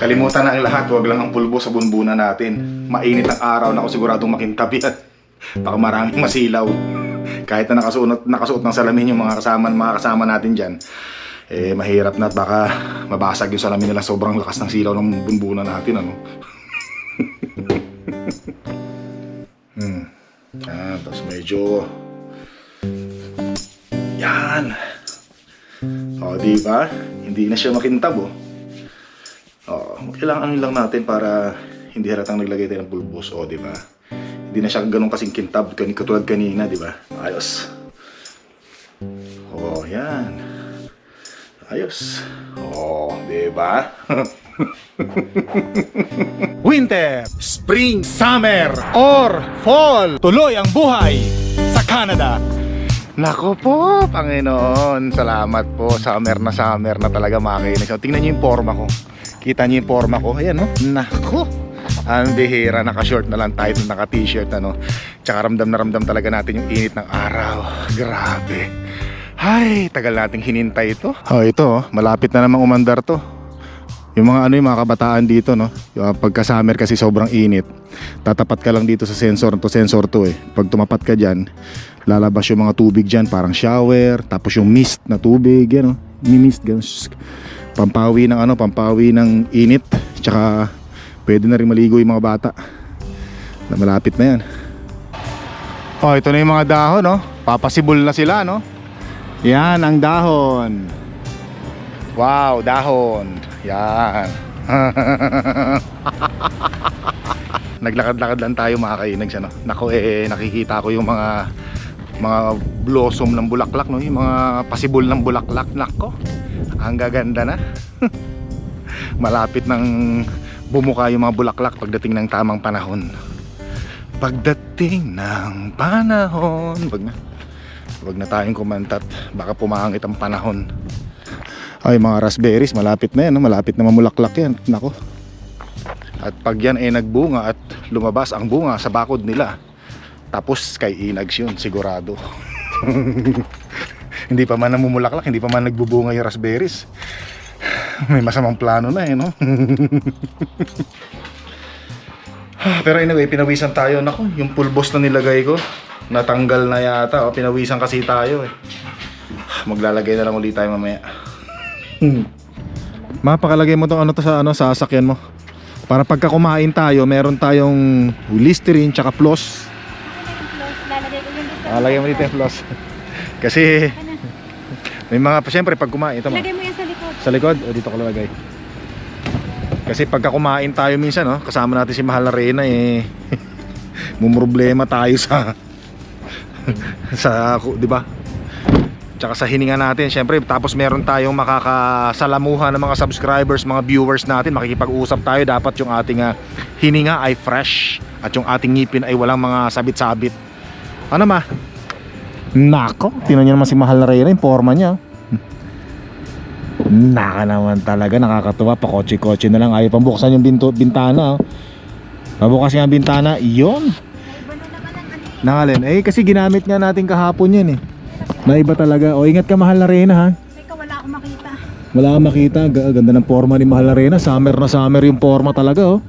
Kalimutan na ang lahat, wag lang ang pulbo sa bunbunan natin. Mainit ang araw na ako siguradong makintab yan. Baka maraming masilaw. Kahit na nakasuot, nakasuot ng salamin yung mga kasama, mga kasama natin dyan, eh mahirap na at baka mabasag yung salamin nila sobrang lakas ng silaw ng bunbunan natin ano. hmm. Ah, tapos medyo yan. O, di ba? Hindi na siya makintab, oh. O, kailangan ano lang natin para hindi halatang naglagay tayo ng pulbos, o, di ba? Hindi na siya ganun kasing kintab, katulad kanina, di ba? Ayos. O, yan. Ayos. O, di ba? Winter, Spring, Summer, or Fall. Tuloy ang buhay sa Canada. Nako po, Panginoon. Salamat po. Summer na summer na talaga makinis. So, tingnan niyo yung forma ko. Kita niyo yung forma ko. Ayan, no? Nako. Ang bihira. Naka-short na lang tayo. Naka-t-shirt, ano? Tsaka ramdam na ramdam talaga natin yung init ng araw. Grabe. Ay, tagal nating hinintay ito. Oh, ito, oh. malapit na namang umandar to. Yung mga ano yung mga kabataan dito no. Yung pagka summer kasi sobrang init. Tatapat ka lang dito sa sensor to sensor to eh. Pag tumapat ka diyan, lalabas yung mga tubig diyan parang shower, tapos yung mist na tubig, yan oh. Mimist ganun. Pampawi ng ano, pampawi ng init. Tsaka pwede na rin maligo yung mga bata. Na malapit na yan. Oh, ito na yung mga dahon, no? Papasibol na sila, no? Yan ang dahon. Wow, dahon. Yan. Naglakad-lakad lang tayo mga kainags ano. Nako eh nakikita ko yung mga mga blossom ng bulaklak no, yung mga pasibol ng bulaklak nako. Ang gaganda na. Malapit ng bumuka yung mga bulaklak pagdating ng tamang panahon. Pagdating ng panahon, wag na. Wag na tayong kumantat, baka pumangit ang panahon. Ay, mga raspberries, malapit na yan, no? malapit na mamulaklak yan. Nako. At pag yan ay nagbunga at lumabas ang bunga sa bakod nila, tapos kay inags yun, sigurado. hindi pa man namumulaklak, hindi pa man nagbubunga yung raspberries. May masamang plano na eh, no? Pero anyway, pinawisan tayo. Nako, yung pulbos na nilagay ko, natanggal na yata. O, pinawisan kasi tayo eh. Maglalagay na lang ulit tayo mamaya. Mapakalagay mo tong ano to sa ano sa sasakyan mo. Para pagka kumain tayo, meron tayong Listerine tsaka floss. Ah, lagay mo dito yung floss. Kasi may mga siyempre pag kumain, tama. Lagay mo yan sa likod. Sa likod, o dito ko lalagay. Kasi pagka kumain tayo minsan, no, kasama natin si Mahal na Reyna eh mumroblema tayo sa sa, 'di ba? Tsaka sa hininga natin, syempre, tapos meron tayong makakasalamuhan ng mga subscribers, mga viewers natin, makikipag-usap tayo, dapat yung ating ah, hininga ay fresh at yung ating ngipin ay walang mga sabit-sabit. Ano ma? Nako, tingnan niyo naman si Mahal na Reyna, yung forma niya. Naka naman talaga, nakakatuwa. Pakotse-kotse na lang. Ayaw pang buksan yung binto, bintana. Oh. Pabukas nga ang bintana. Yun. Nangalin. Eh, kasi ginamit nga natin kahapon yan eh. Naiba talaga. O, ingat ka mahal na Reyna ha. Teka, wala akong makita. Wala kang makita. Ga- Ganda ng forma ni mahal na Reyna. Summer na summer yung forma talaga oh.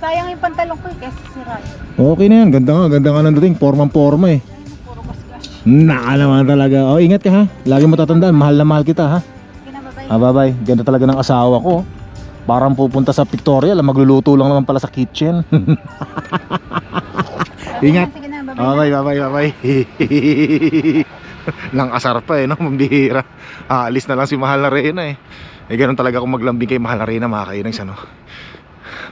Sayang yung pantalon ko eh, kasi sira. Okay na yan. Ganda nga. Ganda nga ng dating. Formang-forma eh. Ayun, puro gasgas. Naka naman talaga. O, ingat ka ha. Lagi mo tatandaan. Mahal na mahal kita ha. Kinababay. Ah, bye-bye. Ganda talaga ng asawa ko. Parang pupunta sa pictorial, ah, magluluto lang naman pala sa kitchen. Ingat. Sige na, babay. bye-bye, bye-bye, bye-bye. Nang asar pa eh, no? Mambihira. Aalis na lang si Mahal na Reyna eh. Eh, ganun talaga kung maglambing kay Mahal na Reyna, mga kainags, ano?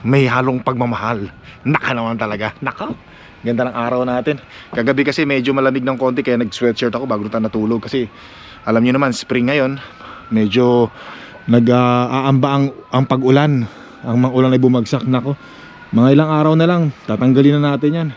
May halong pagmamahal. Naka naman talaga. Naka. Ganda ng araw natin. Kagabi kasi medyo malamig ng konti kaya nag-sweatshirt ako bago tayo natulog kasi alam niyo naman spring ngayon medyo nag-aamba ang, ang pag-ulan. Ang mga ulan ay bumagsak nako. Mga ilang araw na lang tatanggalin na natin 'yan.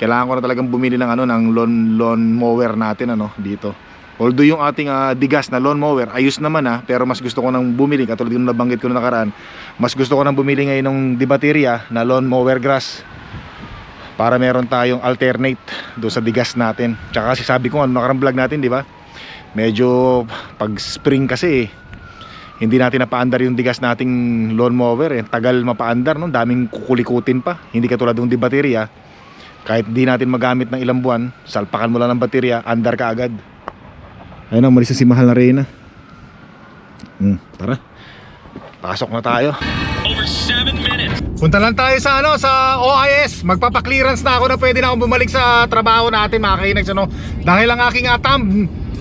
Kailangan ko na talagang bumili ng ano ng lawn lawn mower natin ano dito. Although yung ating ah, digas na lawn mower ayos naman ah, pero mas gusto ko nang bumili katulad yung nabanggit ko na nakaraan. Mas gusto ko nang bumili ngayon ng di baterya na lawn mower grass para meron tayong alternate doon sa digas natin. Tsaka kasi sabi ko ano nakarang vlog natin, di ba? Medyo pag spring kasi eh, Hindi natin napaandar yung digas nating lawnmower eh. Tagal mapaandar, no? Daming kukulikutin pa. Hindi katulad ng di baterya. Kahit di natin magamit ng ilang buwan, salpakan mo lang ng baterya, andar ka agad. Ayun na, umalis na si mahal na Reyna. Hmm, tara. Pasok na tayo. Punta lang tayo sa ano sa OIS. Magpapa-clearance na ako na pwede na akong bumalik sa trabaho natin mga kainags ano. Dahil ang aking atam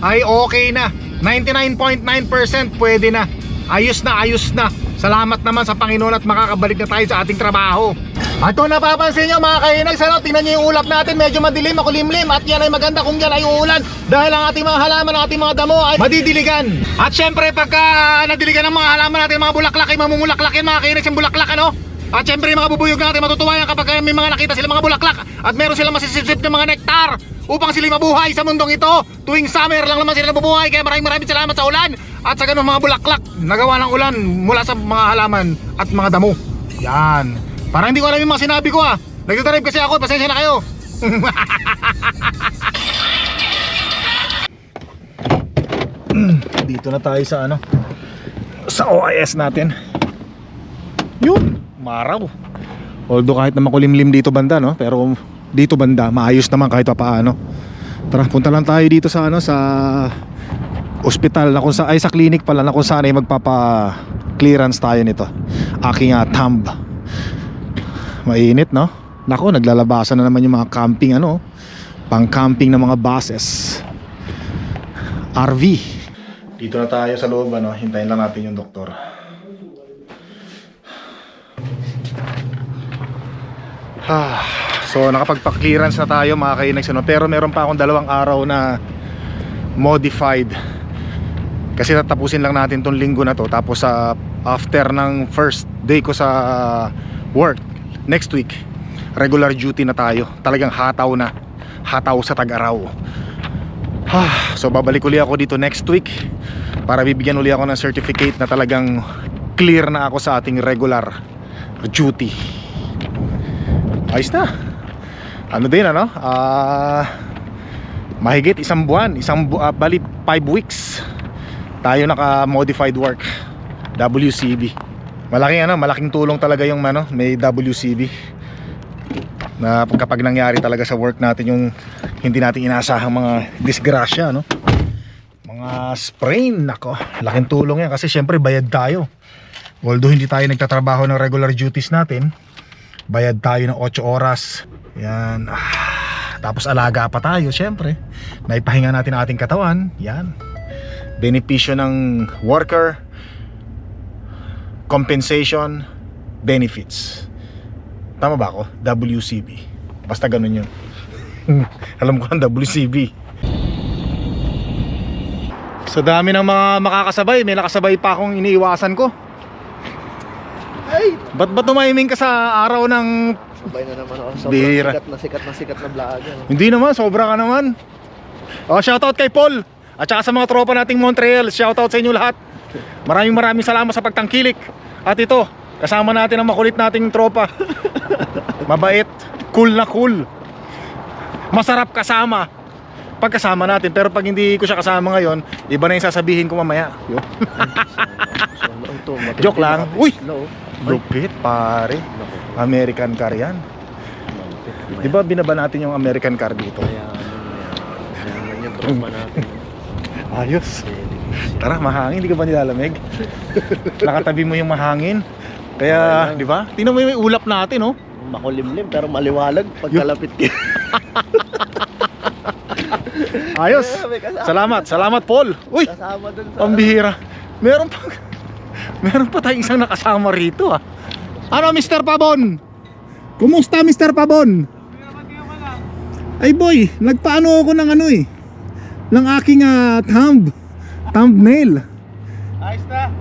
ay okay na. 99.9% pwede na. Ayos na, ayos na. Salamat naman sa Panginoon at makakabalik na tayo sa ating trabaho. At kung napapansin nyo mga kainags ano, tingnan nyo yung ulap natin medyo madilim, makulimlim at yan ay maganda kung yan ay uulan dahil ang ating mga halaman, ang ating mga damo ay madidiligan. At syempre pagka nadiligan ng mga halaman natin, mga bulaklak ay mamumulaklak yan mga kainags yung bulaklak ano. At syempre yung mga bubuyog natin matutuwa yan kapag may mga nakita sila mga bulaklak at meron silang masisipsip ng mga nektar upang sila mabuhay sa mundong ito. Tuwing summer lang naman sila nabubuhay kaya maraming maraming salamat sa ulan at sa ganun mga bulaklak nagawa ng ulan mula sa mga halaman at mga damo. Yan. Parang hindi ko alam yung mga sinabi ko ah. Nagdadrive kasi ako, pasensya na kayo. Dito na tayo sa ano sa OIS natin. Yun, maraw. Although kahit na makulimlim dito banda no, pero dito banda maayos naman kahit pa paano. Tara, punta lang tayo dito sa ano sa ospital na kung sa ay sa clinic pala na kung saan ay magpapa clearance tayo nito. Aking uh, thumb. Mainit no? Nako, naglalabasan na naman yung mga camping ano, pang camping ng mga buses. RV. Dito na tayo sa loob ano, hintayin lang natin yung doktor. Ah, so nakapagpa-clearance na tayo mga kainags ano? pero meron pa akong dalawang araw na modified. Kasi tatapusin lang natin tong linggo na to. Tapos sa after ng first day ko sa work next week regular duty na tayo. Talagang hataw na. Hataw sa tag-araw. Ah, so babalik uli ako dito next week para bibigyan uli ako ng certificate na talagang clear na ako sa ating regular duty ayos na. Ano din ano? Ah mahigit isang buwan isang bu- ah, bali 5 weeks tayo naka modified work WCB malaking ano malaking tulong talaga yung ano may WCB na kapag nangyari talaga sa work natin yung hindi natin inasahang mga disgrasya no mga sprain nako. Laking tulong yan kasi syempre bayad tayo. Although hindi tayo nagtatrabaho ng regular duties natin bayad tayo ng 8 oras. Yan. Ah, tapos alaga pa tayo syempre. Naipahinga natin ang ating katawan. Yan. Benepisyo ng worker. Compensation. Benefits. Tama ba ako? WCB basta ganun yun. Alam ko ang WCB sa dami ng mga makakasabay may nakasabay pa akong iniiwasan ko Ay! ba't ba tumiming ka sa araw ng Sabay na naman ako. Sobrang Bihira. sikat na sikat na sikat na vlog. Ano? Hindi naman, sobra ka naman. Oh, shoutout kay Paul at saka sa mga tropa nating Montreal. Shoutout sa inyo lahat. Maraming maraming salamat sa pagtangkilik. At ito, kasama natin ang makulit nating tropa. Mabait, cool na cool. Masarap kasama. Pagkasama natin, pero pag hindi ko siya kasama ngayon, iba na yung sasabihin ko mamaya. Joke lang. Uy! Lupit, pare. American car yan. Di ba binaba natin yung American car dito? Kaya yung tropa natin. Ayos. Tara, mahangin, hindi ka ba nilalamig? Nakatabi mo yung mahangin. Kaya, di ba? Tingnan mo yung ulap natin, oh. Makulimlim pero maliwalag pagkalapit ka. Ayos. Salamat, salamat Paul. Uy, Kasama dun sa... pambihira. Meron pa Meron pa tayong isang nakasama rito, ah. Ano, Mr. Pabon? Kumusta, Mr. Pabon? Ay boy, nagpaano ako ng ano eh ng aking ah, thumb thumbnail. Ayos na.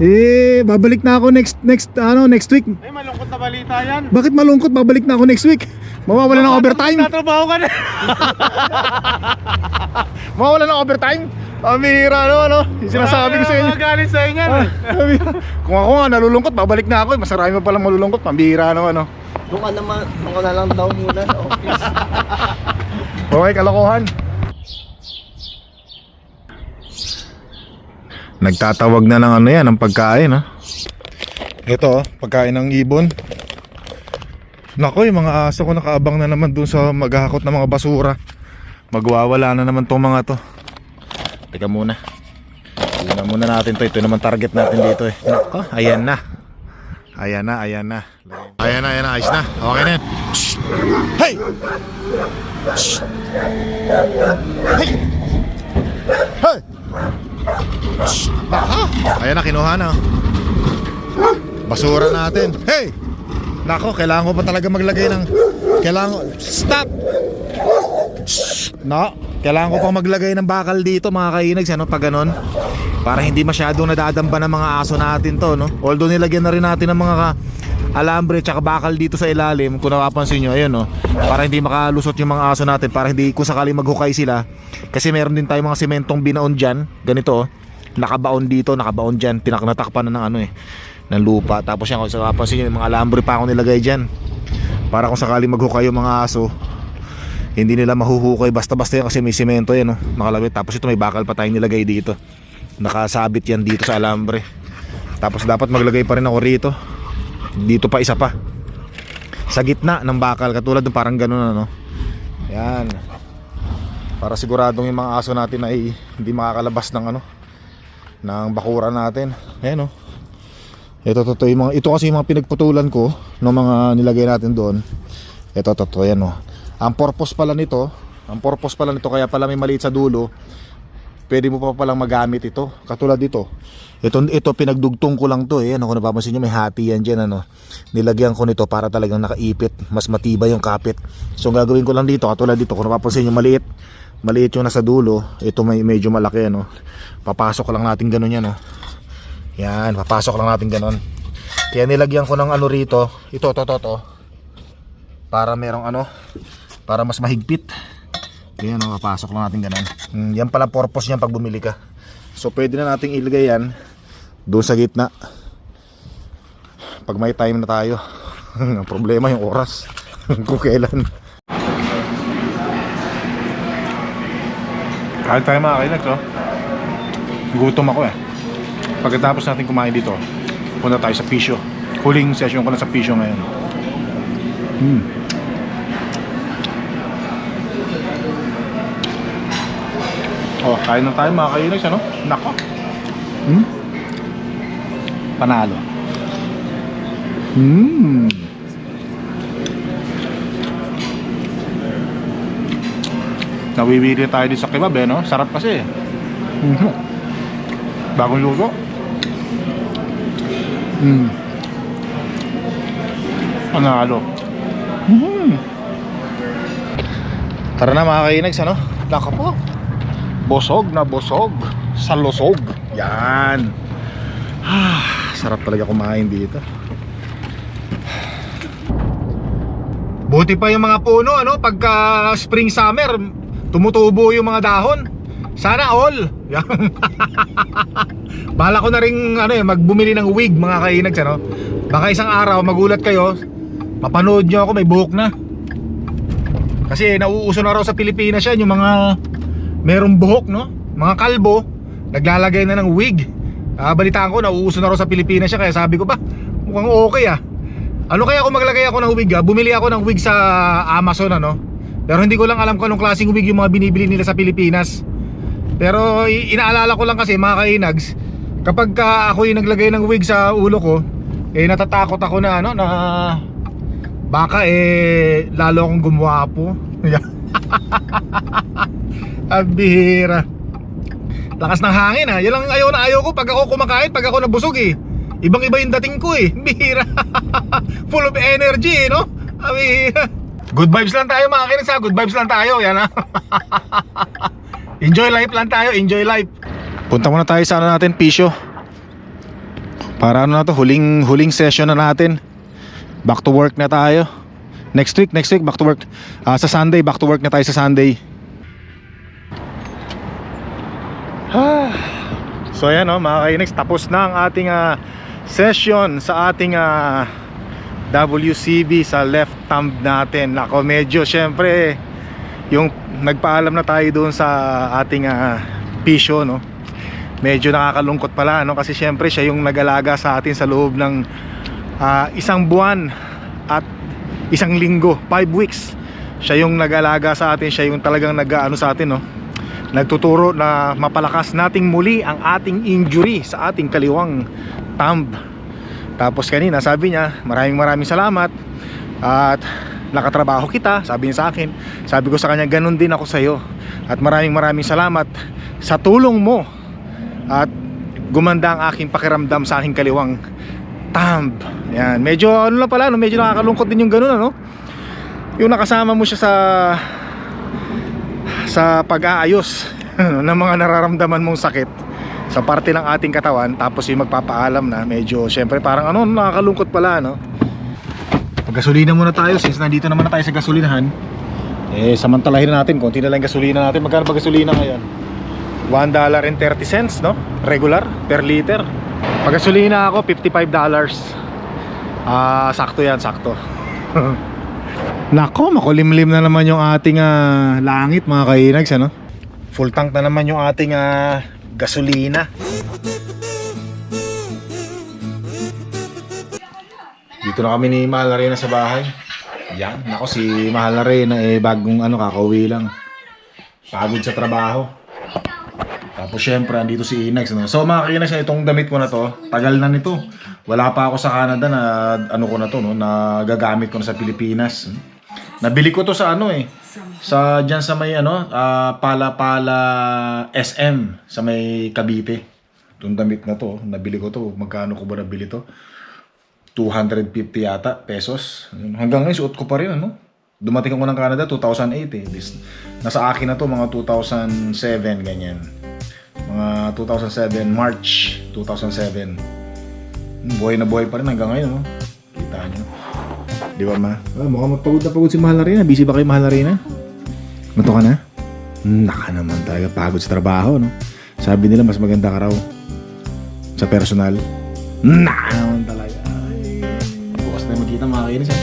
Eh, babalik na ako next next ano next week. Ay, malungkot na balita yan. Bakit malungkot? Babalik na ako next week. Mawawala ng overtime. Tatrabaho ka na. Mawawala ng overtime. Amira ano ano. Yung sinasabi ko sa inyo. Magalit sa inyo. Ah, amira. Kung ako nga nalulungkot, babalik na ako. eh. Mas marami pa palang malulungkot. Pambihira naman ano. Doon ka naman, doon ka na lang daw muna sa office. Okay, kalokohan. Nagtatawag na ng ano yan, ng pagkain ha. Ito oh, pagkain ng ibon. Nako, yung mga aso ko nakaabang na naman dun sa maghahakot ng mga basura. Magwawala na naman tong mga to. Teka muna. Tingnan muna natin to. Ito naman target natin dito eh. Nako, ayan na. Ayan na, ayan na. Ayan na, ayan na. Ayos na. Okay na yan. Shh! Hey! Shh! Hey! Hey! Shh! Naka! Ayan na, kinuha na. Basura natin. Hey! Nako, kailangan ko pa talaga maglagay ng... Kailangan. Stop! No, kailangan ko pang maglagay ng bakal dito mga kainags, ano, pag ganon. Para hindi masyadong nadadamba ng mga aso natin to, no? Although nilagyan na rin natin ng mga ka- alambre tsaka bakal dito sa ilalim, kung napapansin nyo, ayun, no? Para hindi makalusot yung mga aso natin, para hindi kung sakali maghukay sila. Kasi meron din tayong mga sementong binaon dyan, ganito, oh. Nakabaon dito, nakabaon dyan, tinaknatakpan na ng ano eh, ng lupa. Tapos yan, kung napapansin nyo, yung mga alambre pa ako nilagay dyan. Para kung sakali maghukay yung mga aso, hindi nila mahuhukay. Basta-basta yan kasi may simento yan no? nakalawit tapos ito may bakal pa tayong nilagay dito. Nakasabit yan dito sa alambre. Tapos dapat maglagay pa rin ako rito. Dito pa isa pa. Sa gitna ng bakal katulad ng parang ganun ano? Yan. Para siguradong yung mga aso natin ay hindi makakalabas ng ano ng bakura natin. Ayan oh ito to, yung mga, ito kasi yung mga pinagputulan ko ng mga nilagay natin doon ito to, to yan oh ang purpose pala nito, ang purpose pala nito kaya pala may maliit sa dulo. Pwede mo pa palang magamit ito. Katulad dito. Ito ito pinagdugtong ko lang to eh. Ano kung napapansin niyo may hati yan diyan ano. Nilagyan ko nito para talagang nakaipit, mas matibay yung kapit. So gagawin ko lang dito, katulad dito kung napapansin niyo maliit, maliit yung nasa dulo. Ito may medyo malaki ano. Papasok lang natin ganun yan oh. Yan, papasok lang natin ganun. Kaya nilagyan ko ng ano rito. Ito, to, to, to. Para merong ano, para mas mahigpit. Yan o papasok lang natin ganun. Mm, yan pala purpose niyan pag bumili ka. So pwede na nating ilagay yan doon sa gitna. Pag may time na tayo. Ang problema yung oras. Kung kailan. Kahit tayo mga kailags oh. Gutom ako eh pagkatapos natin kumain dito punta tayo sa Pisio huling session ko na sa Pisio ngayon hmm Oh, kain na tayo mga kainags, ano? Nako. Hmm? Panalo. Hmm. Nawiwili tayo din sa kebab eh, no? Sarap kasi. Mhm. Bagong luto. Hmm. Panalo. Hmm. Tara na mga kainags, ano? Nako po. Bosog na bosog sa lusog. Yan. Ah, sarap talaga kumain dito. Buti pa yung mga puno ano pagka spring summer tumutubo yung mga dahon. Sana all. Yan. Bala ko na rin ano eh magbumili ng wig mga kainags ano. Baka isang araw magulat kayo mapanood nyo ako may buhok na. Kasi nauuso na raw sa Pilipinas yan yung mga merong buhok no? Mga kalbo naglalagay na ng wig. Ah, balitaan ko nauuso na raw sa Pilipinas siya kaya sabi ko ba mukhang okay ah. Ano kaya kung maglagay ako ng wig ah? Bumili ako ng wig sa Amazon ano? Pero hindi ko lang alam kung anong klaseng wig yung mga binibili nila sa Pilipinas. Pero inaalala ko lang kasi mga kainags kapag ka ako yung naglagay ng wig sa ulo ko eh natatakot ako na ano na baka eh lalo akong gumwapo Ang bihira. Lakas ng hangin ha. Yan lang ayaw na ayaw ko pag ako kumakain, pag ako nabusog eh. Ibang iba yung dating ko eh. Bihira. Full of energy eh, no? Ang. Good vibes lang tayo mga kinis ha. Good vibes lang tayo. Yan ha. enjoy life lang tayo. Enjoy life. Punta muna tayo sa ano natin, Pisyo. Para ano na to, huling, huling session na natin. Back to work na tayo. Next week, next week, back to work. Ah, sa Sunday, back to work na tayo sa Sunday. So ayan oh, mga kainags, tapos na ang ating ah, session sa ating ah, WCB sa left thumb natin. Nako, medyo syempre yung nagpaalam na tayo doon sa ating uh, pisyo no. Medyo nakakalungkot pala no kasi syempre siya yung nag-alaga sa atin sa loob ng ah, isang buwan at isang linggo, 5 weeks. Siya yung nag-alaga sa atin, siya yung talagang nag-ano sa atin no. Nagtuturo na mapalakas nating muli ang ating injury sa ating kaliwang thumb. Tapos kanina sabi niya, maraming maraming salamat at nakatrabaho kita, sabi niya sa akin. Sabi ko sa kanya, ganun din ako sa iyo. At maraming maraming salamat sa tulong mo at gumanda ang aking pakiramdam sa aking kaliwang thumb. Yan, medyo ano lang pala, no? medyo nakakalungkot din yung ganun ano. Yung nakasama mo siya sa sa pag-aayos ng mga nararamdaman mong sakit sa parte ng ating katawan tapos yung magpapaalam na medyo syempre parang ano nakakalungkot pala no Paggasolina muna tayo since nandito naman na tayo sa gasolinahan eh samantalahin na natin konti na lang gasolina natin magkano ba gasolina ngayon $1.30 no regular per liter paggasolina ako $55 ah sakto yan sakto Nako, makulimlim na naman yung ating ah, langit mga kainags ano? Full tank na naman yung ating ah, gasolina. Dito na kami ni Mahal na sa bahay. Yan, nako si Mahal na Reyna eh bagong ano kakauwi lang. Pagod sa trabaho. Tapos syempre andito si Inags no? So mga kainags itong damit ko na to Tagal na nito Wala pa ako sa Canada na ano ko na to no? Na gagamit ko na sa Pilipinas Nabili ko to sa ano eh sa diyan sa may ano ah, Pala Pala SM sa may Cavite. Itong damit na to, nabili ko to. Magkano ko ba nabili to? 250 yata pesos. Hanggang ngayon suot ko pa rin ano. Dumating ako ng Canada 2008 eh. Nasa akin na to mga 2007 ganyan. Mga 2007 March 2007. Hmm, Buhay na buhay pa rin hanggang ngayon no. Kita nyo. Di ba ma? Ah, mukhang mapagod na pagod si Mahal na rin. Busy ba kayo Mahal na rin? Mato ka na? Naka naman talaga pagod sa trabaho, no? Sabi nila mas maganda ka raw sa personal. Naka naman talaga. Ay, bukas na magkita mga kainis, ha?